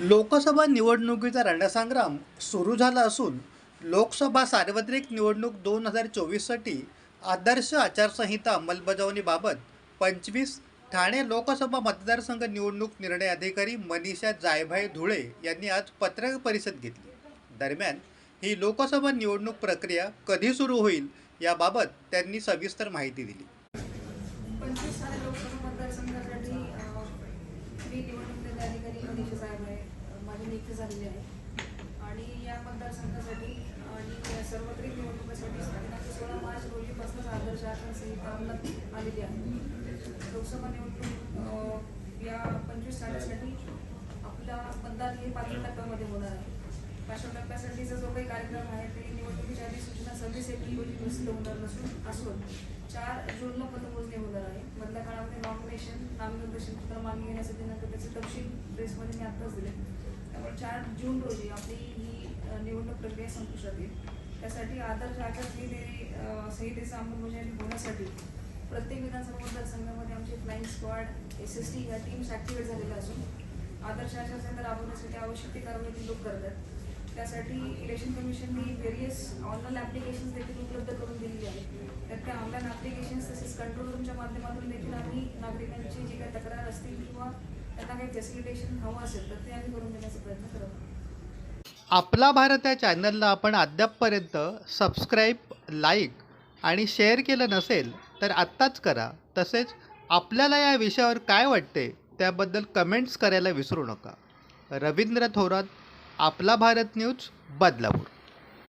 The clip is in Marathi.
लोकसभा निवडणुकीचा रणसंग्राम सुरू झाला असून लोकसभा सार्वत्रिक निवडणूक दोन हजार चोवीससाठी आदर्श आचारसंहिता अंमलबजावणीबाबत पंचवीस ठाणे लोकसभा मतदारसंघ निवडणूक निर्णय अधिकारी मनीषा जायभाई धुळे यांनी आज पत्रकार परिषद घेतली. दरम्यान ही लोकसभा निवडणूक प्रक्रिया कधी सुरू होईल याबाबत त्यांनी सविस्तर माहिती दिली पंचवीस साले लोकसभा मतदारसंघासाठी अ, मी निवडणूक निर्णय अधिकारी मनीषा साहेब आहे अ, झालेली आहे. आणि या मतदारसंघासाठी आणि सर्वत्रिक निवडणुकीसाठी दिनांक सोळा मार्च रोजीपासूनच आदर्श आचारसंहिता अंमलात आलेली आहे. लोकसभा निवडणूक या पंचवीस सालासाठी आपला मतदान हे पाचव्या टप्प्यामध्ये होणार आहे. पाचव्या टप्प्यासाठीचा जो काही कार्यक्रम आहे ते निवडणुकीच्या अधिसूचना सव्वीस एप्रिल रोजी प्रसिद्ध होणार नसून असून चार जूनला मतमोजणी होणार मागणी नामनिर्देशन मागणी घेण्यासाठी नंतर त्याचे तपशील प्रेसमध्ये मी आत्ताच दिले. त्यामुळे चार जून रोजी आपली ही निवडणूक प्रक्रिया संपुष्टात येईल. त्यासाठी आदर्श आचारसंहिते अ, संहितेचं अंमलबजावणी होण्यासाठी प्रत्येक विधानसभा मतदारसंघामध्ये आमचे flying squad S S T या टीम्स ॲक्टिवेट झालेल्या असून आदर्श आचारसंहिता राबवण्यासाठी आवश्यक ती कारवाई ती लोक करतात. त्यासाठी इलेक्शन कमिशनने व्हेरियस ऑनलाईन ॲप्लिकेशन्स देखील उपलब्ध करून दिलेली आहे तर त्या ऑनलाईन ॲप्लिकेशन्स तसेच कंट्रोल रूमच्या माध्यमातून देखील आम्ही नागरिकांची असतील किंवा त्यांना काही फॅसिलिटेशन हवं असेल तर ते आम्ही करून देण्याचा प्रयत्न करत आपला भारत या चॅनलला आपण अद्यापपर्यंत सबस्क्राईब लाईक आणि शेअर केलं नसेल तर आत्ताच करा. तसेच आपल्याला या विषयावर काय वाटते त्याबद्दल कमेंट्स करायला विसरू नका. रवींद्र थोरात आपला भारत न्यूज बदलापूर.